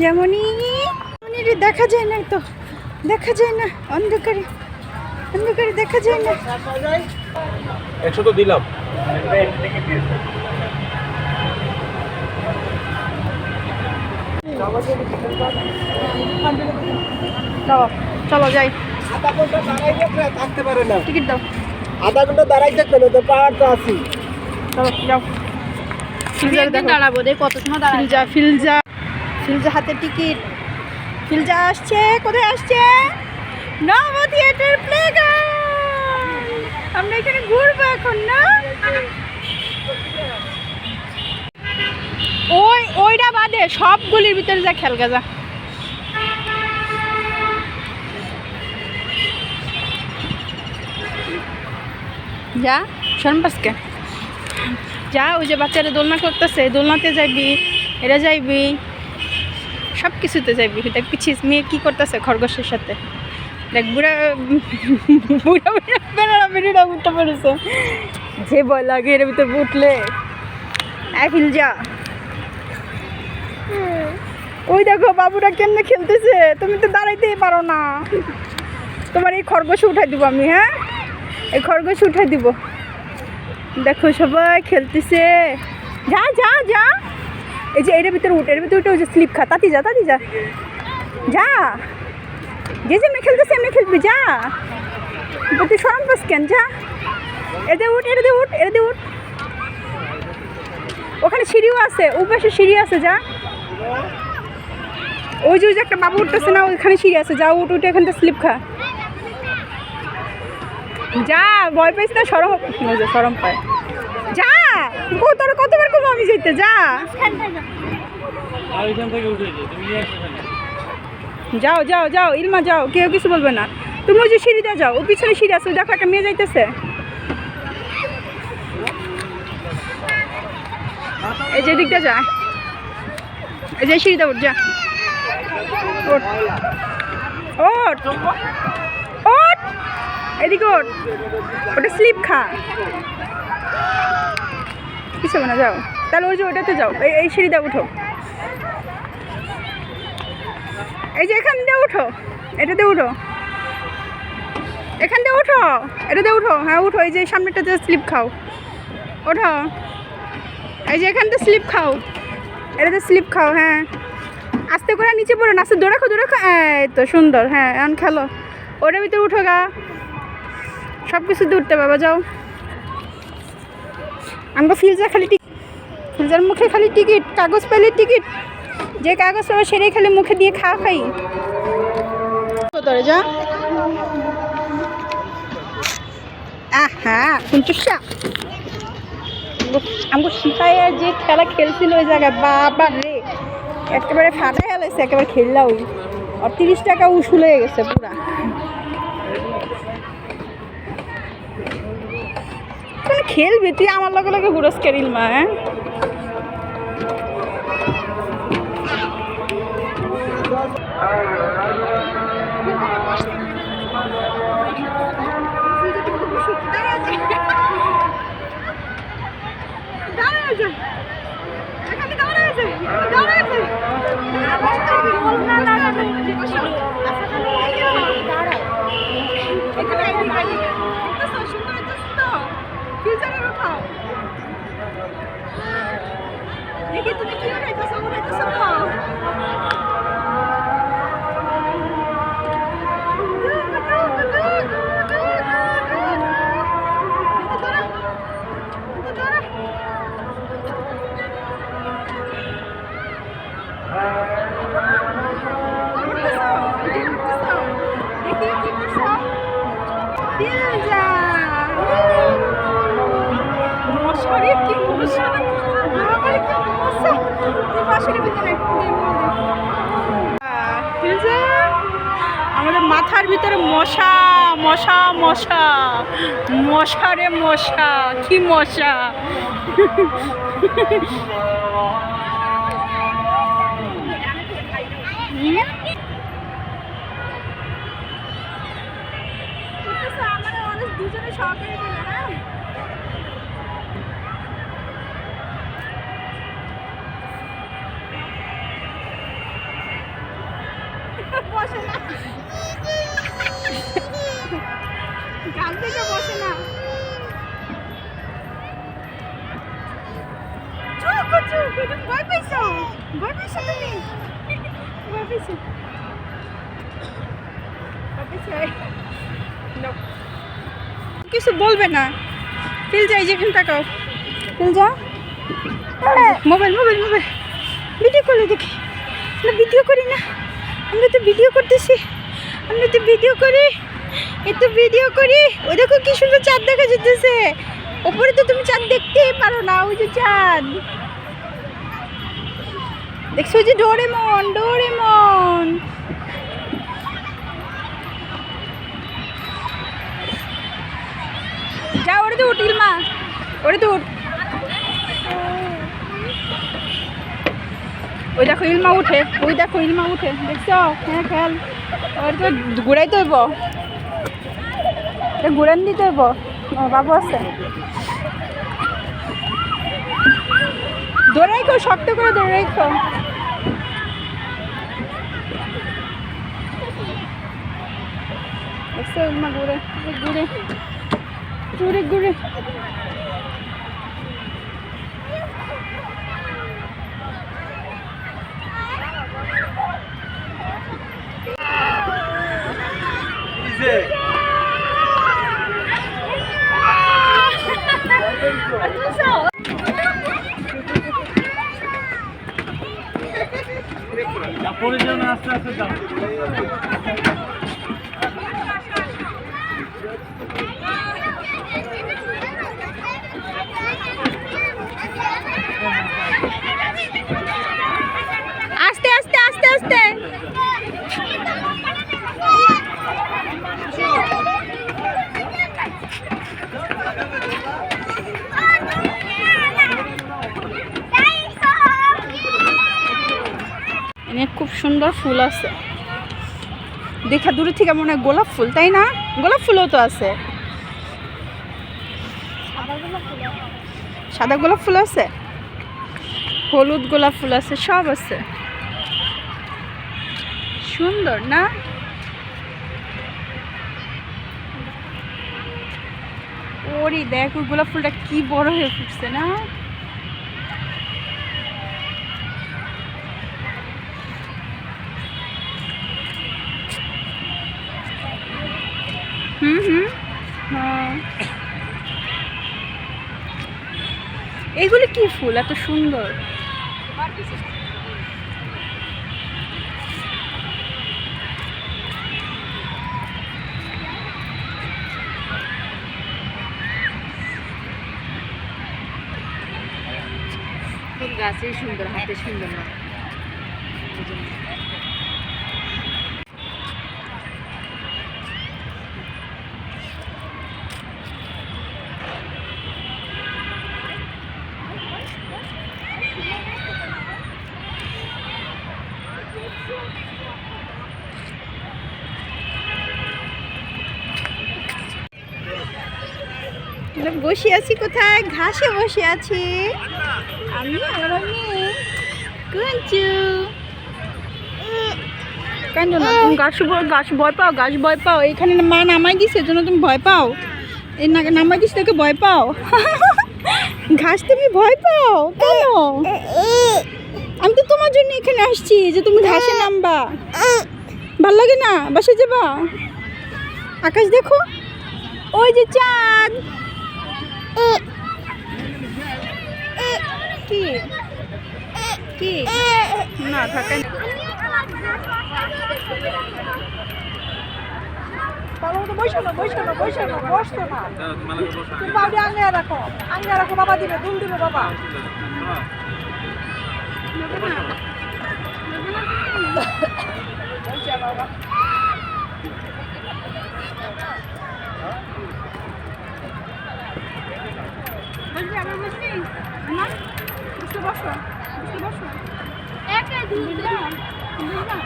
যেমনই দেখা যায় না তো, দেখা যায় না, অন্ধকারে অন্ধকারে দেখা যায় না। একশো তো দিলাম। চলো চলো যাই। আধা ঘণ্টা দাঁড়াই থাকতে পারে না। টিকিট দাও। আধা ঘণ্টা দাঁড়াই থাকবে না তো পাহাড় তো আছি। চলো যাও। ফিলজার দাঁড়াবো দেখ কত সময় দাঁড়াবো ফিলজা ফিলজা। ফিলজা হাতে টিকিট। ফিলজা আসছে কোথায় আসছে? নব থিয়েটার প্লে আমরা এখানে ঘুরবো এখন না? ওই ওইটা বাদে সবগুলির ভিতরে যা খেলগা যা। যা শরম পাসকে যা, ওই যে বাচ্চারা দোলনা করতেছে, দোলনাতে যাইবি, এরা যাইবি সব কিছুতে যাইবি। দেখ পিছিয়ে মেয়ে কি করতেছে খরগোশের সাথে? দেখ, বুড়া বুড়া বুড়া, বেড়া বেড়া উঠতে পেরেছে যে ভয় লাগে এর ভিতরে উঠলে। হিল যা। ওই দেখো, বাবুরা কেমনে খেলতেছে? তুমি তো দাঁড়াইতেই পারো না। তোমার এই খরগোশ উঠাই দিব আমি হ্যাঁ? এই খরগোশ উঠাই দিব। দেখো, সবাই খেলতেছে। যা যা যা। এই যে, এর ভিতরে উঠে, এর ভিতরে উঠে, ওই যে স্লিপ খা। তাতি যা তাতি যা। যা। যে যেমনি খেলতেছে, এমনি খেলবি, যা। তুই সরম পাস কেন, যা। এতে উঠ এর উঠ এর উঠ। ওখানে সিঁড়িও আছে, উপাশে সিঁড়ি আছে, যা। ওই যে ওই যে একটা বাবু উঠতেছে না ওইখানে সিঁড়ি আছে। যা উঠ উঠে এখান থেকে স্লিপ খা। যা ভয় পাইস না সরম সরম পায়। যা! ও তোর কতবার কম আমি যেতে যা। যাও যাও যাও ইলমা যাও কেউ কিছু বলবে না। তুমি ওই যে সিঁড়িতে যাও ও পিছনে সিঁড়ি আছে ওই দেখো একটা মেয়ে যাইতেছে। এই যে দিকটা যা। এই যে সিঁড়িতে উঠ, যা। ওঠ ওঠ। ওঠ। এদিকে ওঠ। ওটা স্লিপ খা। কিছু না যাও। তাহলে ওই যে ওটাতে যাও। এই সিঁড়িতে উঠো। এই যে এখান দিয়ে উঠো। এটাতে উঠো। এখান দিয়ে উঠো। এটাতে উঠো। হ্যাঁ উঠো। এই যে সামনেটাতে স্লিপ খাও। ওঠো। এই যে এখান স্লিপ খাও। এটাতে স্লিপ খাও হ্যাঁ। আস্তে করে নিচে পড়ো না, আস্তে দৌড়াখো দৌড়াখো এই তো, সুন্দর হ্যাঁ এখন খেলো। ওটার ভিতরে উঠো গা। সব কিছু উঠতে বাবা, যাও। আমরা ফিলজা খালি টিকিট ফিলজার মুখে খালি টিকিট, কাগজ পেলে টিকিট। যে কাগজ পাবে সেটাই খালি মুখে দিয়ে খাওয়া খাই। যা আহা কুঞ্চুসা আমাকে শিখায় যে খেলা খেলছিল ওই জায়গায়, বাবা রে। একেবারে ফাটাই গেলেছে একেবারে খেললা ওই আর তিরিশ টাকা উসুল হয়ে গেছে পুরা। খেলবি তুই? আমার লগে লগে ঘুরস কেরিল মা হ্যাঁ? দেখি তুমি কি উঠাইতেছো উঠাইতেছো মশারি আমাদের মাথার ভিতরে মশা মশা মশা। মশা রে মশা কি মশা? দুজনে দিলে, হ্যাঁ? বসে না। গাল থেকে বসে না। তুমি? ভয়. কিছু বলবে না। ফিল যাই যেখানে তাকাও ফিল যা মোবাইল মোবাইল মোবাইল। ভিডিও করলে দেখি। না, ভিডিও করি না। আমরা তো ভিডিও করতেছি। আমরা তো ভিডিও করি। তো ভিডিও করি। ওই দেখো কি সুন্দর চাঁদ দেখা যেতেছে ওপরে তো তুমি চাঁদ দেখতেই পারো না, ওই যে চাঁদ। দেখছ যে ডোরেমন ডোরেমন। যা ওরে তো উঠিল মা। ওরে তো উঠ। ওই দেখো ইলমা উঠে, ওই দেখো ইলমা উঠে, দেখছ? হ্যাঁ খেল ওর তো ঘুরাইতে হইব। এটা ঘুরান দিতে হইব। ও বাবু আছে। ধরে রাখো, শক্ত করে ধরে রাখো। দেখছ ইলমা ঘুরে ঘুরে ঘুরে ঘুরে। পরে যেন আস্তে আস্তে যাও আস্তে আস্তে আস্তে আস্তে এখানে খুব সুন্দর ফুল আছে। দেখা দূরে থেকে মনে হয় গোলাপ ফুল, তাই না? গোলাপ ফুলও তো আছে। সাদা গোলাপ ফুল আছে? হলুদ গোলাপ ফুল আছে, সব আছে। সুন্দর, না? ওরে দেখ, ওই গোলাপ ফুলটা কি বড় হয়ে ফুটছে, না? হুম হুম। এগুলি কি ফুল? এত সুন্দর। গাছেই সুন্দর হাতে সুন্দর না। আমরা বসে আছি কোথায়? ঘাসে বসে আছি। আমি আর আমি। কুঞ্চু। কেন না, তুমি গাছ গাছ ভয় পাও গাছ ভয় পাও। এখানে মা নামাই দিছে এর জন্য তুমি ভয় পাও। এই না নামাই দিছে, তোকে ভয় পাও। ঘাস তুমি ভয় পাও? কেন? আমি তো তোমার জন্য এখানে আসছি, যে তুমি ঘাসে নামবা। ভালো লাগে না? বাসে যাবা? আকাশ দেখো। ওই যে চাঁদ। কি? কি? না থাকে বাবা বসো না বসো না বসো না বসতো না। তুমি বাবু আঙিয়া রাখো আঙিয়া রাখো বাবা দিবে দুল দিবে বাবা। বসবি আবার বসবি না বসতে বসো বসতে বসো। একা বুঝলাম বুঝলাম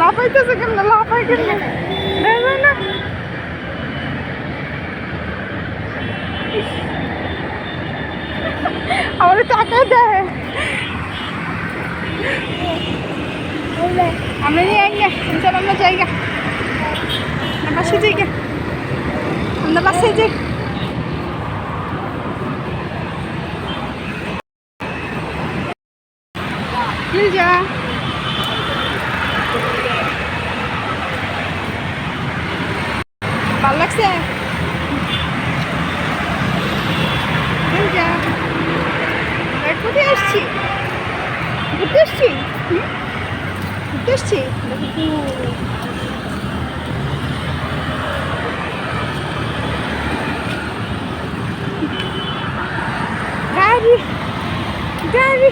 লাফাইতেছে কেন লাফাই কেন দেখা যায় না আমার টাকা দেয় আমরা নিয়ে আইগে চল আমরা জায়গা আমরা বাসে জায়গা আমরা বাসে যাই যা ভালো লাগছে? কোথায় আসছি? ঘুরতে আসছি? ঘুরতে আসছি? গাড়ি। গাড়ি।